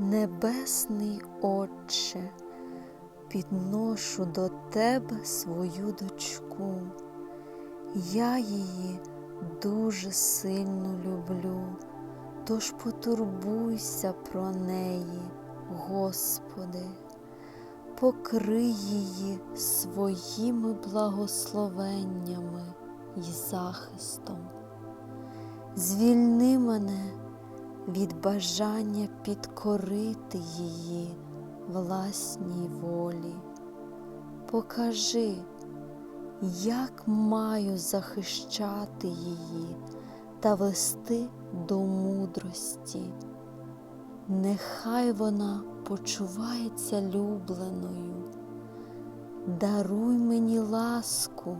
Небесний Отче, підношу до Тебе свою дочку. Я її дуже сильно люблю, тож потурбуйся про неї, Господи, покрий її своїми благословеннями і захистом. Звільни мене від бажання підкорити її власній волі. Покажи, як маю захищати її та вести до мудрості. Нехай вона почувається любленою. Даруй мені ласку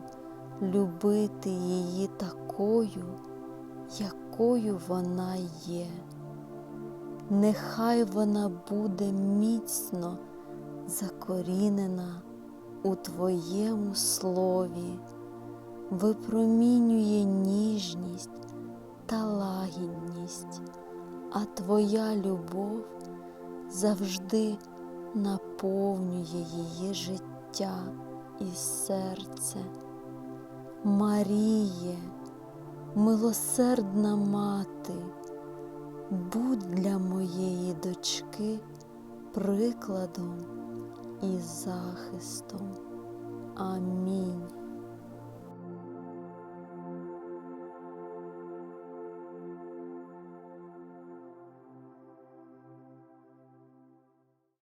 любити її такою, якою вона є. Нехай вона буде міцно закорінена у Твоєму слові, випромінює ніжність та лагідність, а Твоя любов завжди наповнює її життя і серце. Маріє, милосердна мати, будь для моєї дочки прикладом і захистом. Амінь.